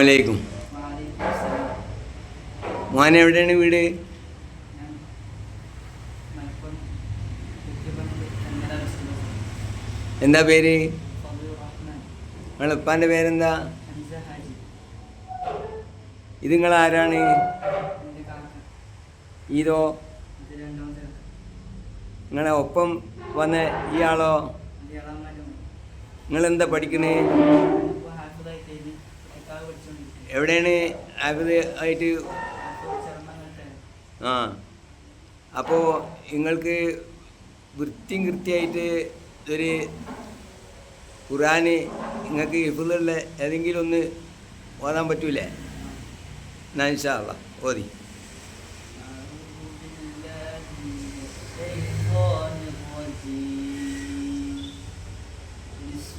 വലൈക്കും മോൻ എവിടെയാണ് വീട്? എന്താ പേര്? നിങ്ങളെ ഉപ്പാന്റെ പേരെന്താ? ഇത് നിങ്ങൾ ആരാണ്? ഇതോ? നിങ്ങളെ ഒപ്പം വന്ന ഇയാളോ? നിങ്ങളെന്താ പഠിക്കണേ എവിടെയാണ് ആബിദ് ആയിട്ട്? ആ. അപ്പോൾ നിങ്ങൾക്ക് വൃത്തിയും കൃത്യമായിട്ട് ഒരു ഖുറാന് നിങ്ങൾക്ക് ഇഫുള്ള ഏതെങ്കിലും ഒന്ന് ഓതാൻ പറ്റൂലേ? അള്ളാ. ഓതി.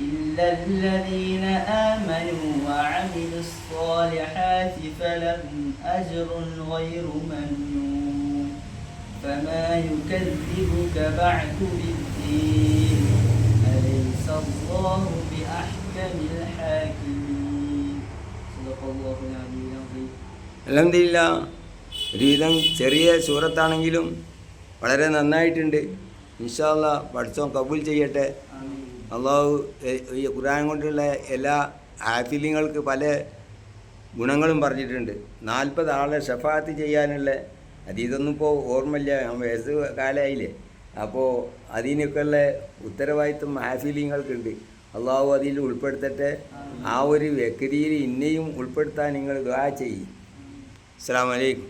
إلا الذين آمنوا وعملوا الصالحات فلهم أجر غير ممنون فما يكذبك بعد بالدين أليس الله بأحكم الحاكمين صدق الله العلي العظيم അലഹമില്ല ഒരുവിധം ചെറിയ സൂറത്താണെങ്കിലും വളരെ നന്നായിട്ടുണ്ട് ഇൻഷാല്ല പഠിച്ചോ കബൂൽ ചെയ്യട്ടെ آمين അള്ളാഹു ഈ ഖുർആൻ കൊണ്ടുള്ള എല്ലാ ആഫിലിങ്ങൾക്ക് പല ഗുണങ്ങളും പറഞ്ഞിട്ടുണ്ട്. നാൽപ്പത് ആളെ ഷഫാത്ത് ചെയ്യാനുള്ള അത് ഇതൊന്നും ഇപ്പോൾ ഓർമ്മയില്ല വയസ്സ് കാലമായില്ലേ അപ്പോൾ അതിനൊക്കെയുള്ള ഉത്തരവാദിത്വം ആഫിലിങ്ങൾക്കുണ്ട് അള്ളാഹു അതിൽ ഉൾപ്പെടുത്തട്ടെ. ആ ഒരു വ്യക്തിയിൽ ഇന്നെയും ഉൾപ്പെടുത്താൻ നിങ്ങൾ ദുആ ചെയ്യും. അസ്സാം വലൈക്കും